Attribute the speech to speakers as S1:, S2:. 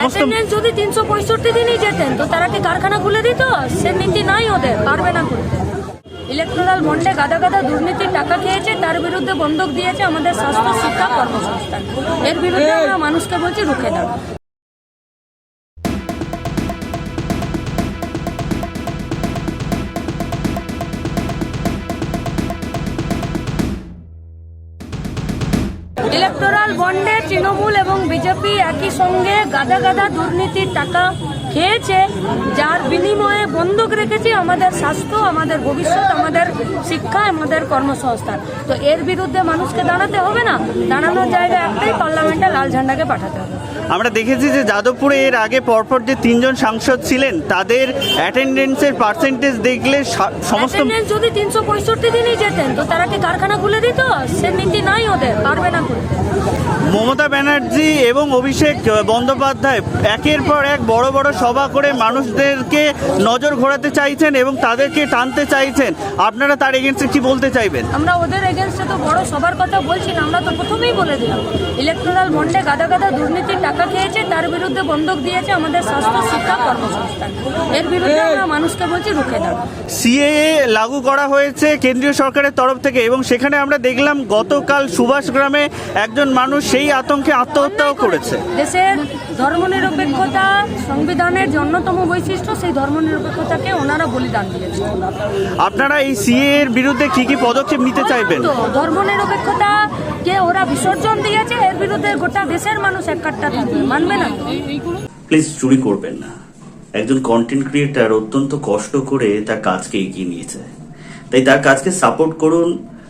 S1: Attendance যদি তিনশো পঁয়ষট্টি দিনই যেতেন তো তারা কি কারখানা খুলে দিত? সে নীতি নাই ওদের পারবে না করতে ইলেকট্রাল বন্ডে গাদা গাদা দুর্নীতির টাকা খেয়েছে তার বিরুদ্ধে বন্ধক দিয়েছে আমাদের স্বাস্থ্য শিক্ষা কর্মসংস্থান। এর বিরুদ্ধে আমরা মানুষকে বলছি রুখে দাঁড়াও ইলেকটোরাল বন্ডে তৃণমূল এবং বিজেপি একই সঙ্গে গাদা গাদা দুর্নীতির টাকা খেয়েছে, যার বিনিময়ে বন্দুক রেখেছে আমাদের স্বাস্থ্য, আমাদের ভবিষ্যৎ, আমাদের শিক্ষা, আমাদের কর্মসংস্থান। তো এর বিরুদ্ধে মানুষকে দাঁড়াতে হবে না, দাঁড়ানোর জায়গা একটাই, পার্লামেন্টে লাল ঝান্ডাকে পাঠাতে হবে।
S2: আমরা দেখেছি যে যাদবপুরে এর আগে পরপর যে তিনজন সাংসদ ছিলেন, তাদের অ্যাটেন্ডেন্সের পার্সেন্টেজ দেখলে সমস্ত
S1: যদি তিনশো পঁয়ষট্টি দিনই যেতেন, তো তারা কি কারখানা খুলে দিত? সে নীতি নাই ওদের, পারবে না
S2: মমতা ব্যানার্জি এবং অভিষেক বন্দ্যোপাধ্যায় একের পর এক বড় বড় সভা করে মানুষদেরকে নজর ঘোরাতে চাইছেন এবং তাদেরকে টানতে চাইছেন। আপনারা তার এগেনস্টে কি বলতে চাইবেন?
S1: আমরা ওদের এগেনস্টে তো বড় সবার কথা বলছি না আমরা তো প্রথমেই বলে দিলাম। ইলেকট্রাল মন্ডে গাদা গাদা দুর্নীতির টাকা খেয়েছে তার বিরুদ্ধে বন্ধক দিয়েছে আমাদের স্বাস্থ্য শিক্ষা কর্মসংস্থান। এর বিরুদ্ধে আমরা মানুষকে বলছি রুখে দাঁড়াও
S2: সিএএ লাগু করা হয়েছে কেন্দ্রীয় সরকারের তরফ থেকে এবং সেখানে আমরা দেখলাম গতকাল সুভাষ গ্রামে একজন মানুষ সেই আতঙ্কে আত্মহত্যাও করেছে।
S1: দেশের ধর্মনিরপেক্ষতা সংবিধানের অন্যতম বৈশিষ্ট্য সেই ধর্মনিরপেক্ষতাকে ওনারা বলিদান দিয়েছে
S2: আপনারা এই সিএ এর বিরুদ্ধে কি কি পদক্ষেপ নিতে চাইবেন?
S1: ধর্মনিরপেক্ষতা কে ওরা বিসর্জন দিয়েছে এর বিরুদ্ধে গোটা দেশের মানুষ এক কাট্টা থাকবে মানবে না
S3: প্লিজ চুরি করবেন না। একজন কন্টেন্ট ক্রিয়েটার অত্যন্ত কষ্ট করে তার কাজকে এগিয়ে নিয়েছে। তাই তার কাজকে সাপোর্ট করুন